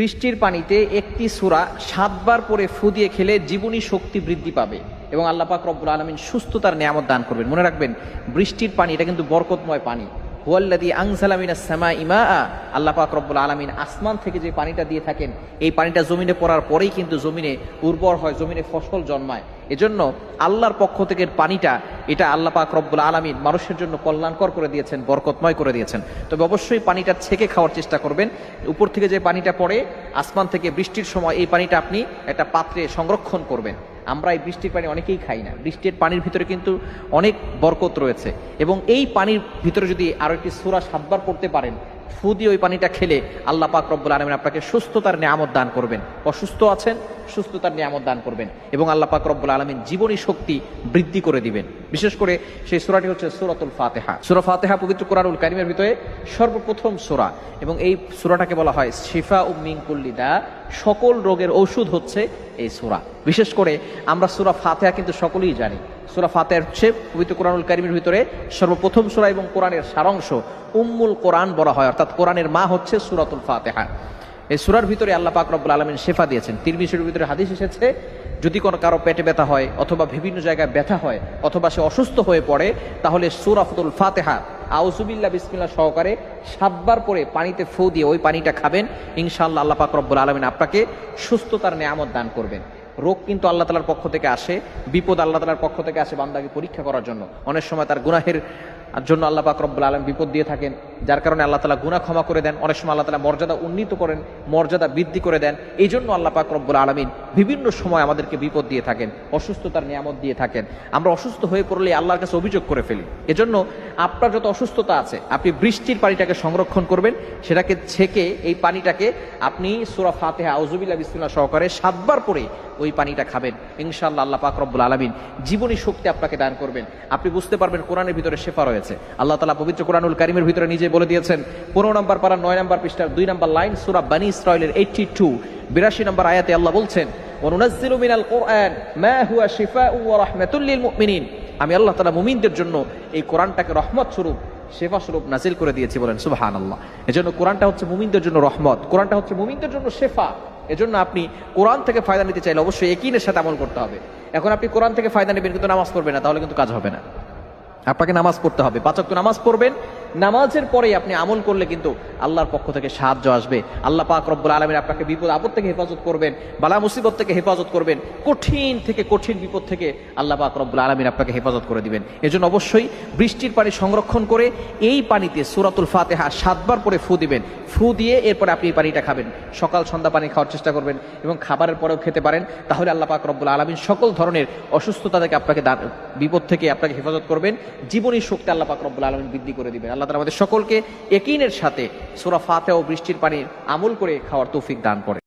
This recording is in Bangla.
বৃষ্টির পানিতে একটি সুরা সাতবার পরে ফু দিয়ে খেলে জীবনী শক্তি বৃদ্ধি পাবে এবং আল্লাপাক রব্বুল আলমিন সুস্থতার নিয়ামত দান করবেন। মনে রাখবেন, বৃষ্টির পানি, এটা কিন্তু বরকতময় পানি। হুয়াল্লাদি আংসালামিনা সামা ইমা আল্লাহ পাক রব্বুল আলমিন আসমান থেকে যে পানিটা দিয়ে থাকেন, এই পানিটা জমিনে পড়ার পরেই কিন্তু জমিনে উর্বর হয়, জমিনে ফসল জন্মায়। এজন্য আল্লাহর পক্ষ থেকে পানিটা, এটা আল্লাহ পাক রব্বুল আলমিন মানুষের জন্য কল্যাণকর করে দিয়েছেন, বরকতময় করে দিয়েছেন। তবে অবশ্যই পানিটা ছেঁকে খাওয়ার চেষ্টা করবেন। উপর থেকে যে পানিটা পড়ে, আসমান থেকে বৃষ্টির সময় এই পানিটা আপনি একটা পাত্রে সংরক্ষণ করবেন। আমরা এই বৃষ্টির পানি অনেকেই খাই না। বৃষ্টির পানির ভিতরে কিন্তু অনেক বরকত রয়েছে। এবং এই পানির ভিতরে যদি আরও একটি সুরা সাতবার পড়তে পারেন ফু দিয়ে ওই পানিটা খেলে আল্লাহ পাক রব্বুল আলমিন আপনাকে সুস্থতার নিয়ামত দান করবেন। অসুস্থ আছেন, সুস্থতার নিয়ামত দান করবেন এবং আল্লাহ পাক রব্বুল আলমিন জীবনী শক্তি বৃদ্ধি করে দিবেন। বিশেষ করে সেই সুরাটি হচ্ছে সুরাতুল ফাতেহা। সুরা ফাতেহা পবিত্র কোরআনুল কারিমের ভিতরে সর্বপ্রথম সুরা এবং এই সুরাটাকে বলা হয় শিফা উম্মিং কুল্লিদা সকল রোগের ঔষধ হচ্ছে এই সুরা। বিশেষ করে আমরা সুরা ফাতেহা কিন্তু সকলেই জানি। সুরা ফাতেহার হচ্ছে পবিত্র কোরআনুল কারিমের ভিতরে সর্বপ্রথম সুরা এবং কোরআনের সারাংশ উম্মুল কোরআন বলা হয়, অর্থাৎ কোরআনের মা হচ্ছে সুরাতুল ফাতেহা। এই সুরার ভিতরে আল্লাহ পাক রব্বুল আলমিন শেফা দিয়েছেন। তিরমিশের ভিতরে হাদিস এসেছে, যদি কোনো কারও পেটে ব্যথা হয় অথবা বিভিন্ন জায়গায় ব্যথা হয় অথবা সে অসুস্থ হয়ে পড়ে, তাহলে সুরাফতুল ফাতেহা আউজুবিল্লা বিসমিল্লা সহকারে সাতবার পরে পানিতে ফু দিয়ে ওই পানিটা খাবেন। ইনশাআল্লাহ আল্লাহ পাক রব্বুল আলমিন আপনাকে সুস্থতার নিয়ামত দান করবেন। রোগ কিন্তু আল্লাহ তালার পক্ষ থেকে আসে, বিপদ আল্লাহ তালার পক্ষ থেকে আসে বান্দাকে পরীক্ষা করার জন্য। অনেক সময় তার গুনাহের জন্য আল্লাহ পাক রব্বুল আলম বিপদ দিয়ে থাকেন। যার কারণে আল্লাহ তালা গুনাহ ক্ষমা করে দেন। অনেক সময় আল্লাহ তালা মর্যাদা উন্নীত করেন, মর্যাদা বৃদ্ধি করে দেন। এই জন্য আল্লাহ পাক রব্বুল আলমিন বিভিন্ন সময় আমাদেরকে বিপদ দিয়ে থাকেন, অসুস্থতার নিয়ামত দিয়ে থাকেন। আমরা অসুস্থ হয়ে পড়লে আল্লাহর কাছে অভিযোগ করে ফেলি। এজন্য আপনার যত অসুস্থতা আছে, আপনি বৃষ্টির পানিটাকে সংরক্ষণ করবেন। সেটাকে ছেঁকে এই পানিটাকে আপনি সুরা ফাতেহা আউজুবিল্লা বিসমিল্লা সহকারে সাতবার পরে ওই পানিটা খাবেন। ইনশাআল্লাহ আল্লাহ পাক রব্বুল আলমিন জীবনী শক্তি আপনাকে দান করবেন। আপনি বুঝতে পারবেন কোরআনের ভিতরে শেফা রয়েছে। আল্লাহ তালা পবিত্র কোরআনুল কারিমের ভিতরে নিজে বলে দিয়েছেন, পনেরো নম্বর পারা, নয় নম্বর পৃষ্ঠার দুই নম্বর লাইন সুরা বানি ইসরায়েলের এইটটি টু বিরাশি নম্বর আয়াতে আল্লাহ বলছেন আমি আল্লাহ তালা মুমিনদের জন্য এই কোরআনটাকে রহমত স্বরূপ সেবা স্বরূপ নাজিল করে দিয়েছি বলেন সুবাহান আল্লাহ এজন্য কোরআনটা হচ্ছে মুমিনদের জন্য রহমত, কোরআনটা হচ্ছে মুমিনদের জন্য শেফা। এজন্য আপনি কোরআন থেকে ফায়দা নিতে চাইলে অবশ্যই একিনের সাথে আমল করতে হবে। এখন আপনি কোরআন থেকে ফায়দা নেবেন কিন্তু নামাজ পড়বে না, তাহলে কিন্তু কাজ হবে না। আপনাকে নামাজ পড়তে হবে পাচক নামাজ পড়বেন নামাজের পরেই আপনি আমল করলে কিন্তু আল্লাহর পক্ষ থেকে সাহায্য আসবে। আল্লাহ পাক রব্বুল আলমিন আপনাকে বিপদ আপদ থেকে হেফাজত করবেন, বালা মুসিবত থেকে হেফাজত করবেন, কঠিন থেকে কঠিন বিপদ থেকে আল্লাহ পাক রব্বুল আলমিন আপনাকে হেফাজত করে দিবেন। এজন্য অবশ্যই বৃষ্টির পানি সংরক্ষণ করে এই পানিতে সুরাতুল ফাতেহা সাতবার পরে ফু দিবেন। ফু দিয়ে এরপরে আপনি এই পানিটা খাবেন। সকাল সন্ধ্যা পানি খাওয়ার চেষ্টা করবেন এবং খাবারের পরেও খেতে পারেন। তাহলে আল্লাহ পাক রব্বুল আলমিন সকল ধরনের অসুস্থতা থেকে আপনাকে বিপদ থেকে আপনাকে হেফাজত করবেন। জীবনী শক্তি আল্লাহ পাক রব্বুল আলমিন বৃদ্ধি করে দিবেন। আল্লাহ তালা আমাদের সকলকে একিনের সাথে সুরা ফাতে ও বৃষ্টির পানির আমল করে খাওয়ার তৌফিক দান করে